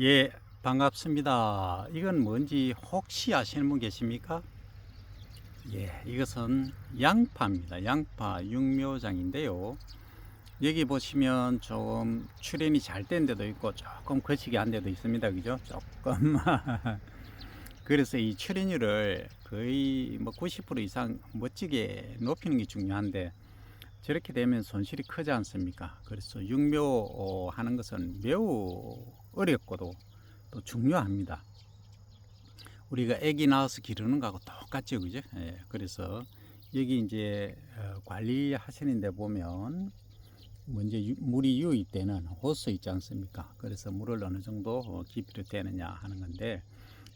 예, 반갑습니다. 이건 뭔지 혹시 아시는 분 계십니까? 예, 이것은 양파입니다. 양파 육묘장인데요. 여기 보시면 좀 출연이 잘 된 데도 있고 조금 거치게 한 데도 있습니다. 그죠? 조금. 그래서 이 출연율을 거의 뭐 90% 이상 멋지게 높이는 게 중요한데 저렇게 되면 손실이 크지 않습니까? 그래서 육묘 어, 하는 것은 매우 어렵고도 또 중요합니다. 우리가 아기 낳아서 기르는 거하고 똑같죠, 그죠? 예, 그래서 여기 이제 어, 관리하시는 데 보면 먼저 유- 물이 유입 때는 호스 있지 않습니까? 그래서 물을 어느 정도 어, 깊이로 되느냐 하는 건데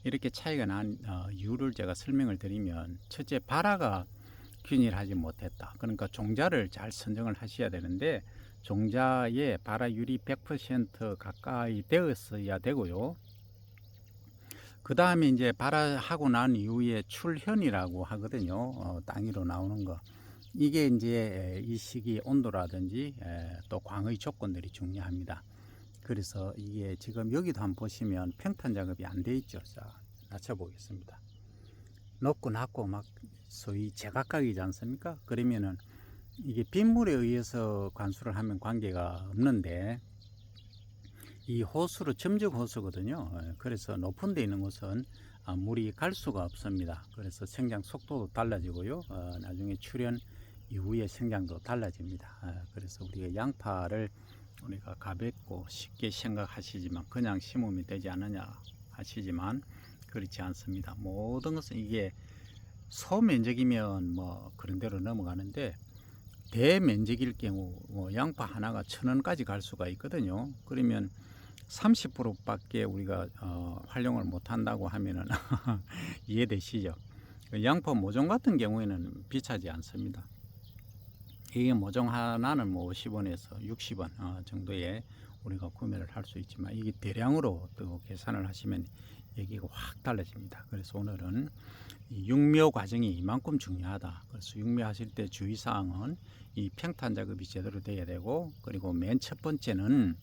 이렇게 차이가 난 어, 이유를 제가 설명을 드리면 첫째 발화가 균일하지 못했다. 그러니까 종자를 잘 선정을 하셔야 되는데 종자의 발화율이 100% 가까이 되었어야 되고요. 그 다음에 이제 발화하고 난 이후에 출현이라고 하거든요. 어, 땅 위로 나오는 거. 이게 이제 이 시기 온도라든지 에, 또 광의 조건들이 중요합니다. 그래서 이게 지금 여기도 한번 보시면 평탄 작업이 안 돼 있죠. 자, 낮춰보겠습니다. 높고 낮고 막 소위 제각각이지 않습니까? 그러면은 이게 빗물에 의해서 관수를 하면 관계가 없는데 이 호수로 점적 호수거든요. 예, 그래서 높은 데 있는 곳은 아, 물이 갈 수가 없습니다. 그래서 생장 속도도 달라지고요. 어, 나중에 출현 이후에 생장도 달라집니다. 아, 그래서 우리가 양파를 우리가 가볍고 쉽게 생각하시지만 그냥 심으면 되지 않느냐 하시지만 그렇지 않습니다. 모든 것은 이게 소면적이면 뭐 그런 대로 넘어가는데 대면적일 경우 뭐 양파 하나가 천 원까지 갈 수가 있거든요. 그러면 30%밖에 우리가 어, 활용을 못 한다고 하면은 이해되시죠? 그 양파 모종 같은 경우에는 비싸지 않습니다. 이게 모종 하나는 뭐 50원에서 60원 어, 정도에 우리가 구매를 할 수 있지만 이게 대량으로 또 계산을 하시면 여기가 확 달라집니다. 그래서 오늘은 이 육묘 과정이 이만큼 중요하다. 그래서 육묘하실 때 주의사항은 이 평탄 작업이 제대로 돼야 되고 그리고 맨 첫 번째는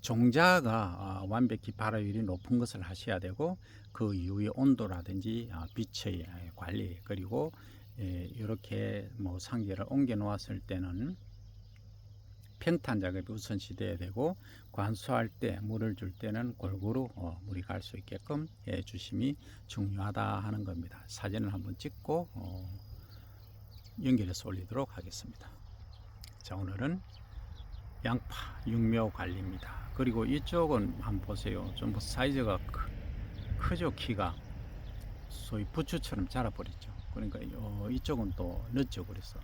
종자가 아, 완벽히 발화율이 높은 것을 하셔야 되고 그 이후에 온도라든지 아, 빛의 관리 그리고 예, 이렇게 뭐 상계를 옮겨 놓았을 때는 평탄 작업이 우선시 돼야 되고 관수할 때 물을 줄 때는 골고루 어, 물이 갈 수 있게끔 해 주심이 중요하다 하는 겁니다. 사진을 한번 찍고 어, 연결해서 올리도록 하겠습니다. 자 오늘은 양파 육묘 관리입니다. 그리고 이쪽은 한번 보세요. 좀 사이즈가 크, 크죠 키가 소위 부추처럼 자라버리죠. 그러니까 어, 이쪽은 또 늦죠. 그래서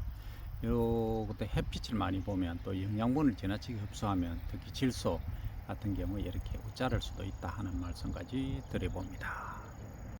요것도 햇빛을 많이 보면 또 영양분을 지나치게 흡수하면 특히 질소 같은 경우에 이렇게 우자를 수도 있다 하는 말씀까지 드려봅니다.